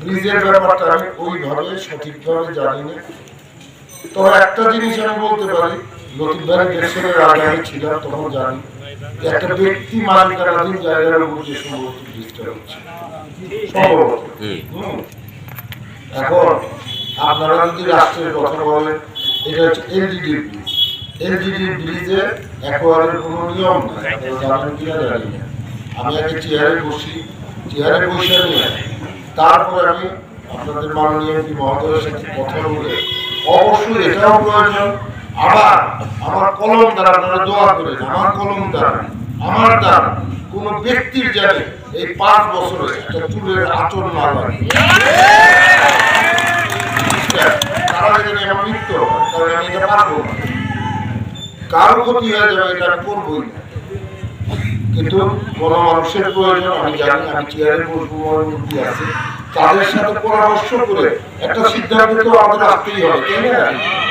ব্রিজের ব্যাপারটা আমি ওইভাবে সঠিকভাবে জানি না। তবে একটা জিনিস আমি বলতে পারি নতুন ভাই ইলেকশনের আগে আমি ছিলাম তখন জানি একটা ব্যক্তি মালিকানাধীন জায়গার উপর যে সম্ভবত ব্রিজটা হচ্ছে। সম্ভবত। এখন আপনারা যদি রাষ্ট্রের কথা বলেন এটা হচ্ছে এলজিডি ব্রিজ। এলজিডি ব্রিজে একবারের কোনো নিয়ম নাই জানেন কিনা জানি না। আমি আগে চেয়ারে বসি চেয়ারে বসে নিয়ে তারপর আমি আপনাদের মাননীয় এমপি মহোদয়ের সাথে কথা বলে অবশ্যই এটাও প্রয়োজন। আবার আমার কলম দ্বারা আপনারা দোয়া করেন, আমার কলম দ্বারা, আমার দ্বারা কোন ব্যক্তির জানে এই পাঁচ বছরে একটা চুলের আচরণ না লাগে। হয় না। কারও ক্ষতি হয়ে যাবে এটা করবোই না। কিন্তু কোন মানুষের প্রয়োজন, আমি জানি, আমি চেয়ারে বসবো, আমার আছে। তাদের সাথে পরামর্শ করে একটা সিদ্ধান্ত তো আমাদের আসতেই হবে, তাই না?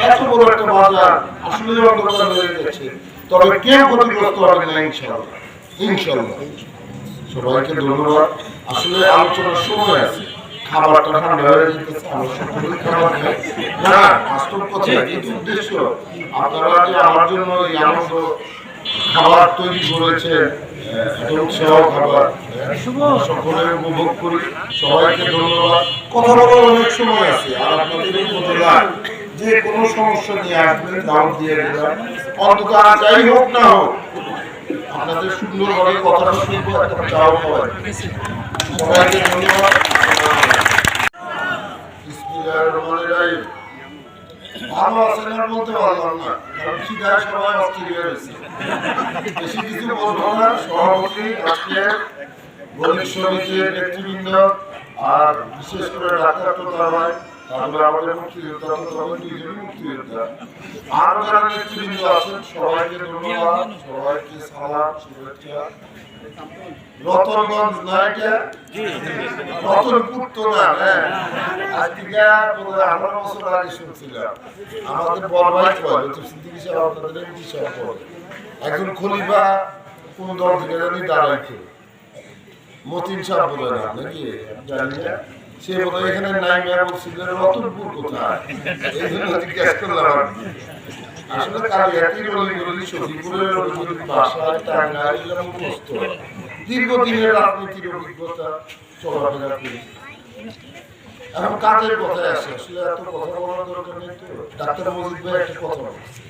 এত বড় একটা বাজার, আসলে হয়ে গেছে। তবে কেউ ক্ষতিগ্রস্ত হবে না ইনশাল্লাহ ইনশাল্লাহ সবাইকে ধন্যবাদ। আসলে আলোচনার সময় আছে খাবার খাই। আপনারা যে আমার জন্য খাবার তৈরি করেছেন সবাইকে ধন্যবাদ। কথা অনেক সময় আছে, আর আপনাদের যে কোনো সমস্যা নিয়ে আসবেন, দাম দিয়ে দিলাম। অন্তত যাই হোক না হোক, আপনাদের সুন্দরভাবে কথাটা শুনব একটা চাও পাওয়া সবাইকে ধন্যবাদ। ভালো আছেন আর বলতে সবাই অস্থির হয়ে বেশি কিছু বলব না। সভাপতি আজকে গরিব সমিতির নেতৃবৃন্দ আর বিশেষ করে ডাক্তার টোতা ভাই তারপরে আমাদের মুক্তিযোদ্ধা তো তখন দুইজন মুক্তিযোদ্ধা। আর যারা নেতৃবৃন্দ আছেন, সবাইকে ধন্যবাদ। হ্যাঁ। আজ থেকে পুরো আঠারো বছর আগে শুনছিলাম আমাদের বড় ভাই কয় একজন খলিফা, কোন দল থেকে জানি দাঁড়াইছে মতিন সাহেব বলে না, নাকি? জানি না। সে বোধহয় এখানে নাই মেয়া বলছিল রতনপুর কোথায়? এই জন্য জিজ্ঞেস করলাম দীর্ঘদিনের রাজনীতির অভিজ্ঞতা, চলাফেরা করি এখন কাজের কথায় আসে, আসলে এত কথা বলার দরকার নেই তো। ডাক্তার মজিদ ভাই একটা কথা বলছে